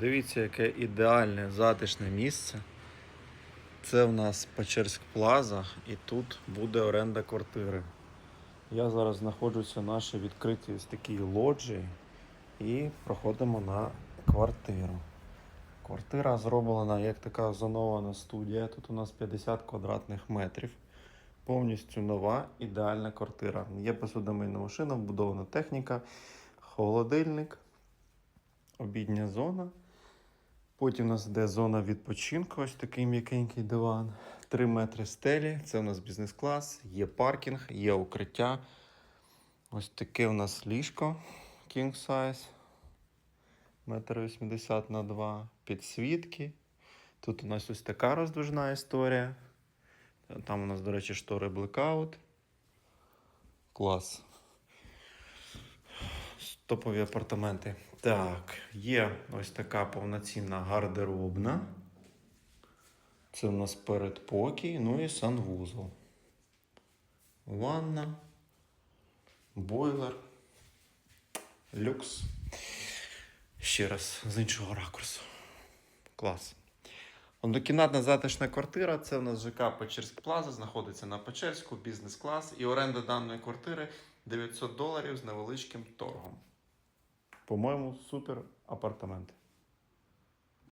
Дивіться, яке ідеальне затишне місце. Це в нас Печерськ Плаза, і тут буде оренда квартири. Я зараз знаходжуся в нашій відкритій ось такій лоджії і проходимо на квартиру. Квартира зроблена як така зонована студія. Тут у нас 50 квадратних метрів. Повністю нова ідеальна квартира. Є посудомийна машина, вбудована техніка, холодильник, обідня зона. Потім у нас йде зона відпочинку, ось такий м'якенький диван. 3 метри стелі. Це у нас бізнес-клас, є паркінг, є укриття. Ось таке у нас ліжко King Size. Метр 80 на 2. Підсвітки. Тут у нас ось така роздвижна історія. Там у нас, до речі, штори Blackout. Клас. Топові апартаменти. Так, є ось така повноцінна гардеробна. Це у нас передпокій, ну і санвузол. Ванна, бойлер, люкс. Ще раз з іншого ракурсу. Клас. Однокімнатна затишна квартира. Це у нас ЖК Печерськ Плаза, знаходиться на Печерську, бізнес-клас. І оренда даної квартири 900 доларів з невеличким торгом. По-моєму, супер апартаменти.